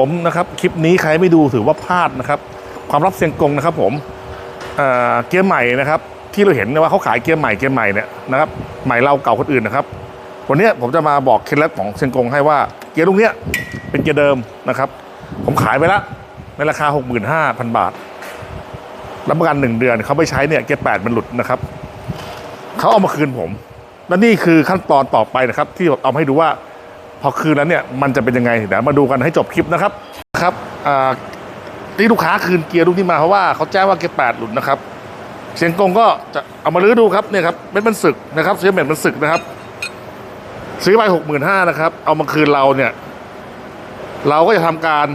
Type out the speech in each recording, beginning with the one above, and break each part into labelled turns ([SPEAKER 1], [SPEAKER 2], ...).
[SPEAKER 1] ผมนะครับคลิปนี้ใครไม่ดูถือว่าพลาดนะครับ ความลับเซียงกงนะครับผมเเกียร์ใหม่นะครับที่เราเห็นนะว่าเขาขายเกียร์ใหม่เกียร์ใหม่เนี่ยนะครับใหม่เราเก่าคนอื่นนะครับ วันเนี้ยผมจะมาบอกเคล็ดลับของเซียงกงให้ว่าเกียร์ลูกเนี้ยเป็นเกียร์เดิมนะครับ ผมขายไปแล้วในราคา 65,000 บาทรับประกันหนึ่งเดือนเขาไม่ใช้เนี่ยเกียร์แปดมันหลุดนะครับเขาเอามาคืนผม และนี่คือขั้นตอนต่อไปนะครับ ที่เอาให้ดูว่า พอคืนแล้วเนี่ยมันจะเป็นยังไงเดี๋ยวมาดูกันให้จบคลิปนะครับครับที่ลูกค้าคืนเกียร์ลูกนี้มาเพราะว่าเขาแจ้งว่าเกียร์แปดหลุดนะครับเสียงกงก็จะเอามาลื้อดูครับเนี่ยครับเป็นมันศึกนะครับเสียเม็ดมันศึกนะครับซื้อไปหกหมื่นห้านะครับ เอามาคืนเราเนี่ย เราก็จะทำการ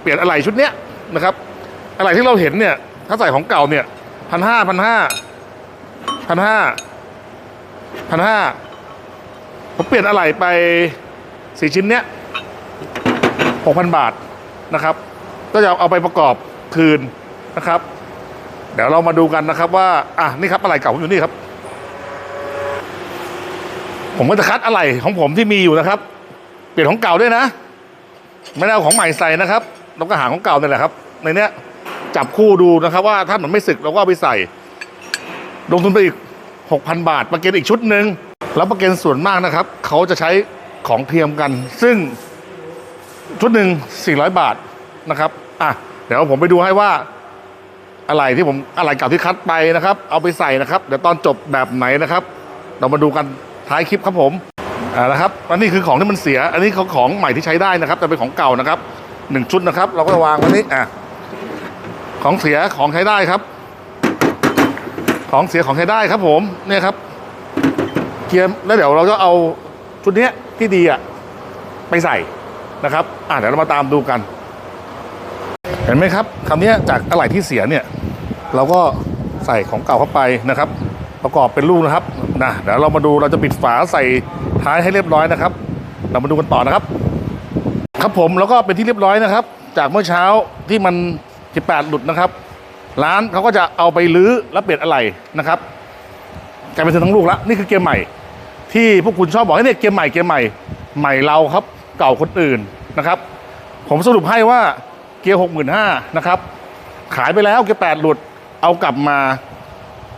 [SPEAKER 1] เปลี่ยนอะไหล่ชุดเนี้ยนะครับอะไหล่ที่เราเห็นเนี่ย ถ้าใส่ของเก่าเนี่ยพันห้าพันห้าพันห้าพันห้าผมเปลี่ยนอะไหล่ไป สี่ชิ้นเนี้ยหกพันบาทนะครับ ก็จะเอาไปประกอบคืนนะครับ เดี๋ยวเรามาดูกันนะครับว่า อะนี่ครับอะไหล่เก่าผมอยู่นี่ครับ ผมก็จะคัดอะไหล่ของผมที่มีอยู่นะครับ เปลี่ยนของเก่าด้วยนะ ไม่ได้เอาของใหม่ใส่นะครับเราก็หาของเก่าเนี่ยแหละครับ ในเนี้ยจับคู่ดูนะครับ ว่าถ้ามันไม่สึกเราก็เอาไปใส่ ลงทุนไปอีก 6,000 บาทประกันอีกชุดหนึ่งแล้วประกันส่วนมากนะครับ เขาจะใช้ ของเทียมกัน ซึ่งชุดหนึ่ง400 บาทนะครับอะเดี๋ยวผมไปดูให้ว่าอะไรที่ผมอะไรเก่าที่คัดไปนะครับ เอาไปใส่นะครับ เดี๋ยวตอนจบแบบไหนนะครับ เรามาดูกันท้ายคลิปครับผมอ่านะครับอันนี้คือของที่มันเสีย อันนี้เขาของใหม่ที่ใช้ได้นะครับ แต่เป็นของเก่านะครับหนึ่งชุดนะครับ เราก็วางไว้นี่อะของเสียของใช้ได้ครับ ของเสียของใช้ได้ครับผมเนี่ยครับเกียร์แล้วเดี๋ยวเราจะเอา ชุดเนี้ยที่ดีอะไปใส่นะครับอ่าเดี๋ยวเรามาตามดูกัน เห็นไหมครับคำนี้ยจากอะไหล่ที่เสียเนี่ย เราก็ใส่ของเก่าเข้าไปนะครับ ประกอบเป็นลูกนะครับนะเดี๋ยวเรามาดูเราจะปิดฝาใส่ท้ายให้เรียบร้อยนะครับ เรามาดูกันต่อนะครับ ครับผมแล้วก็เป็นที่เรียบร้อยนะครับ จากเมื่อเช้าที่มัน 18 หลุดนะครับ ร้านเขาก็จะเอาไปลื้อแล้วเปลี่ยนอะไหล่นะครับกลายเป็นทั้งลูกล้วนี่คือเกมใหม่ ที่พวกคุณชอบบอกให้เนี่ยเกมใหม่เกมใหม่ใหม่เราครับเก่าคนอื่นนะครับ ผมสรุปให้ว่าเกียร์หกหมื่นห้านะครับ ขายไปแล้วเกียร์แปดหลุดเอากลับมา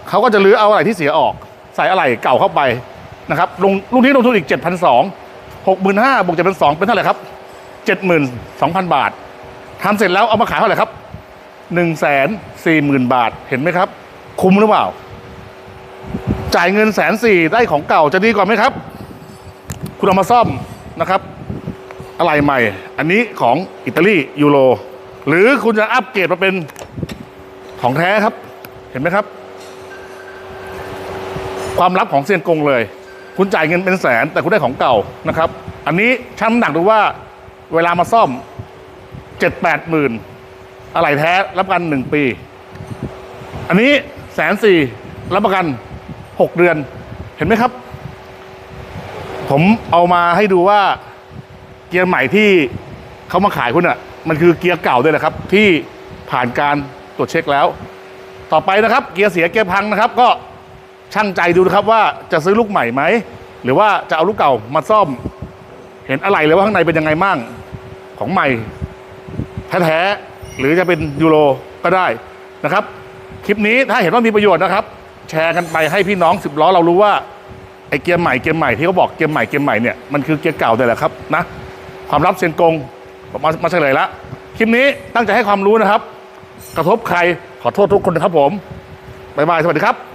[SPEAKER 1] เขาก็จะลื้อเอาอะไรที่เสียออก ใส่อะไรเก่าเข้าไปนะครับลงลูกนี้ลงทุนอีกเจ็ดพันสองหกหมื่นห้าบวกเจ็ดพันสองเป็นเท่าไหร่ครับเจ็ดหมื่นสองพันบาททำเสร็จแล้วเอามาขายเท่าไหร่ครับหนึ่งแสนสี่หมื่นบาทเห็นไหมครับ คุ้มหรือเปล่า จ่ายเงินแสนสี่ได้ของเก่าจะดีกว่าไหมครับ คุณเอามาซ่อมนะครับอะไรใหม่ อันนี้ของอิตาลียูโรหรือคุณจะอัปเกรดมาเป็นของแท้ครับ เห็นไหมครับ ความลับของเซียนกงเลย คุณจ่ายเงินเป็นแสน แต่คุณได้ของเก่านะครับ อันนี้ชั่งน้ำหนักดูว่าเวลามาซ่อมเจ็ดแปดหมื่นอะไรแท้รับประกันหนึ่งปี อันนี้แสนสี่รับประกัน หกเดือน เห็นไหมครับ ผมเอามาให้ดูว่าเกียร์ใหม่ที่เขามาขายคุณอะ มันคือเกียร์เก่าด้วยแหละครับ ที่ผ่านการตรวจเช็คแล้ว ต่อไปนะครับ เกียร์เสียเกียร์พังนะครับ ก็ช่างใจดูนะครับว่าจะซื้อลูกใหม่ไหมหรือว่าจะเอาลูกเก่ามาซ่อม เห็นอะไรเลยว่าข้างในเป็นยังไงมั่งของใหม่แท้ๆหรือจะเป็นยูโรก็ได้นะครับ คลิปนี้ถ้าเห็นว่ามีประโยชน์นะครับ แชร์กันไปให้พี่น้องสิบล้อเรารู้ว่าไอ้เกียร์ใหม่เกียร์ใหม่ที่เขาบอกเกียร์ใหม่เกียร์ใหม่เนี่ยมันคือเกียร์เก่าแต่แหละครับนะความลับเซียนกงมมามาเฉลยละคลิปนี้ตั้งใจให้ความรู้นะครับ กระทบใครขอโทษทุกคนนะครับผมบ๊ายบายสวัสดีครับ